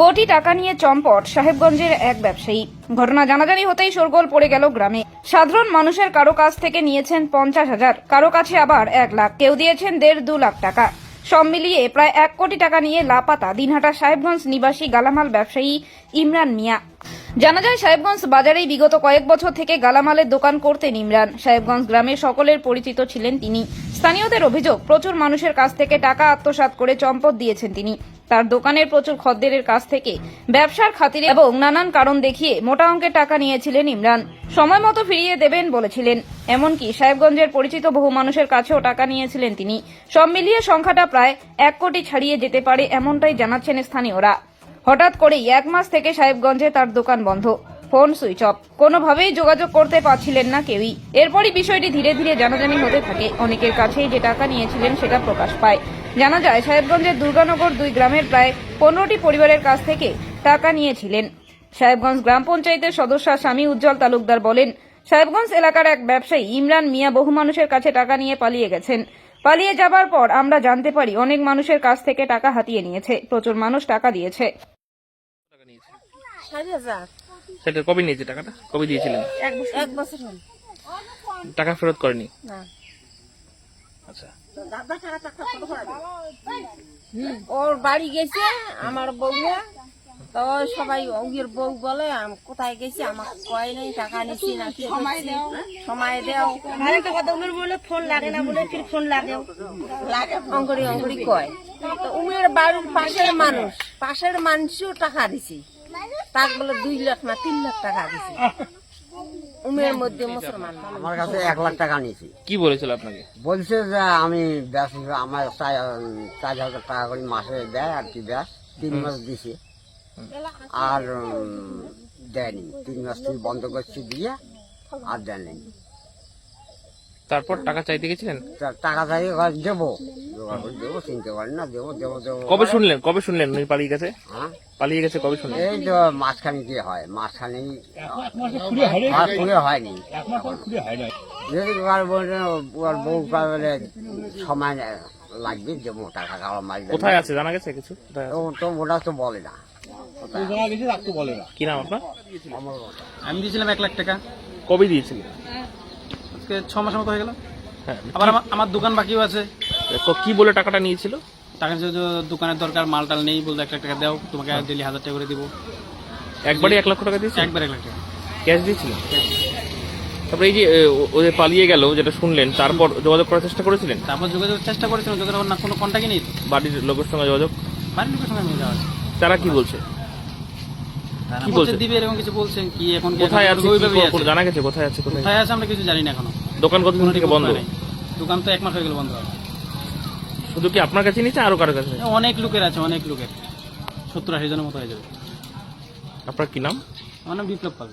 কোটি টাকা নিয়ে চম্পট, সাহেবগঞ্জের এক ব্যবসায়ী। ঘটনা জানাজানি হতেই শোরগোল পড়ে গেল গ্রামে। সাধারণ মানুষের কারও কাছ থেকে নিয়েছেন পঞ্চাশ হাজার, কারও কাছে আবার এক লাখ। কেউ দিয়েছেন দেড় দু লাখ টাকা। সব মিলিয়ে প্রায় এক কোটি টাকা নিয়ে লাপাতা দিনহাটা সাহেবগঞ্জ নিবাসী গালামাল ব্যবসায়ী ইমরান মিয়া। জানা যায়, সাহেবগঞ্জ বাজারেই বিগত কয়েক বছর থেকে গালামালের দোকান করতেন ইমরান। সাহেবগঞ্জ গ্রামে সকলের পরিচিত ছিলেন তিনি। স্থানীয়দের অভিযোগ, প্রচুর মানুষের কাছ থেকে টাকা আত্মসাৎ করে চম্পট দিয়েছেন তিনি। তার দোকানের প্রচুর খদ্দেরের কাছ থেকে ব্যবসার খাতিরে এবং নানান কারণ দেখিয়ে মোটা অঙ্কের টাকা নিয়েছিলেন ইমরান। সময় মতো ফিরিয়ে দেবেন বলেছিলেন। এমনকি সাহেবগঞ্জের পরিচিত বহু মানুষের কাছেও টাকা নিয়েছিলেন তিনি। সব মিলিয়ে সংখ্যাটা প্রায় এক কোটি ছাড়িয়ে যেতে পারে এমনটাই জানাচ্ছেন স্থানীয়রা। হঠাৎ করেই এক মাস থেকে সাহেবগঞ্জে তার দোকান বন্ধ। Phone switch off. কোনোভাবেই যোগাযোগ করতে পারছিলেন না কেউই। এরপরই বিষয়টি ধীরে ধীরে জানাজানি হতে থাকে। অনেকের কাছেই যে টাকা নিয়েছিলেন সেটা প্রকাশ পায়। জানা যায়, সাহেবগঞ্জের দুর্গানগর দুই গ্রামের প্রায় পনেরোটি পরিবারের কাছ থেকে টাকা নিয়েছিলেন। সাহেবগঞ্জ গ্রাম পঞ্চায়েতের সদস্য স্বামী উজ্জ্বল তালুকদার বলেন, সাহেবগঞ্জ এলাকার এক ব্যবসায়ী ইমরান মিয়া বহু মানুষের কাছে টাকা নিয়ে পালিয়ে গেছেন। পালিয়ে যাবার পর আমরা জানতে পারি অনেক মানুষের কাছ থেকে টাকা হাতিয়ে নিয়েছে। প্রচুর মানুষ টাকা দিয়েছে টাকা নিয়েছে সাড়ে হাজার সেটা কবে নিয়েছে টাকাটা? কবে দিয়েছিলেন? এক বছর হল। টাকা ফেরত করেনি? না। আচ্ছা। ওর বাড়ি গেছে আমার বউয়া। তো সবাই ওগের বউ বলে আম- কোথায় গেছি? আমাকে কয় নেই টাকা নিছি নাকি সময় দেও। আরেকটা কথা উমের বলে ফোন লাগে না বলে ফির ফোন লাগে। লাগে অঙ্গড়ি অঙ্গড়ি কয়। তো উমের বাড়ির পাশের মানুষ পাশের মানুষও টাকা দিছি। তাক বলে দুই লাখ না তিন লাখ টাকা দিছি। উমের মধ্যে মুসলমান। আমার কাছে এক লাখ টাকা নিয়েছি। কি বলেছিল আপনাকে? বলছে যে আমি ব্যাস আমার চার হাজার টাকা করে মাসে দেয় আর কি ব্যাস তিন মাস দিছে। আর দেয়নি। তিন মাস তুই বন্ধ করছি দিয়ে আর দেয়নি তারপর টাকা চাইতে গেছিলেন? টাকা চাই দেবো। দেবো চিনতে পারি না দেবো দেবো দেবো। কবে শুনলেন? কবে শুনলেন উনি পালিয়ে গেছে? হ্যাঁ? পালিয়ে গেছে কবে শুনলেন? এই তো মাঝখানে কি হয় মাঝখানে আর হয়নি। যদি ওর বউ- ওর বউ বলে সময় লাগবে দেবো টাকা খাওয়া মাস কোথায় আছে? জানা গেছে কিছু? তো তো ওটা তো বলে না। কি নাম আপনার? আমি দিয়েছিলাম এক লাখ টাকা। কবে দিয়েছিলেন? আজকে ছ মাস মতো হয়ে গেল। হ্যাঁ আবার আমার আমার দোকান বাকিও আছে। ক- কি বলে টাকাটা নিয়েছিল? টাকা যে যে দোকানের দরকার মাল টাল নেই বলতে এক লাখ টাকা দাও তোমাকে ডেলি হাজার টাকা করে দিব। একবারই এক লক্ষ টাকা দিয়েছিল? একবার এক লাখ টাকা। ক্যাশ দিয়েছিলেন তারপরে এই যে এ, ও- ও যে পালিয়ে গেল যেটা শুনলেন তারপর যোগাযোগ করার চেষ্টা করেছিলেন? তারপর যোগাযোগ চেষ্টা করেছিলাম যোগাযোগ না কোনো কন্ট্যাক্টই নেই তো। বাড়ির লোকের সঙ্গে যোগাযোগ? বাড়ির লোকের সঙ্গে নিয়ে যাওয়া আছে তারা কি বলছে? কি বলছে? দিবে এরকম কিছু বলছেন কি এখন কোথায় আছে? কি জানা গেছে কোথায় আছে কোথায়? কোথায় আছে আমরা কিছু জানি না এখনও। দোকান কতদিন থেকে বন্ধ? নাই। দোকান তো এক মাস হয়ে গেল বন্ধ। শুধু কি আপনার কাছে নিচে আরও কারও কাছে অনেক লোকের আছে অনেক লোকের। সত্তর আশি জনের মতো হয়ে যাবে। আপনার কি নাম? আমার নাম বিপ্লব পাল।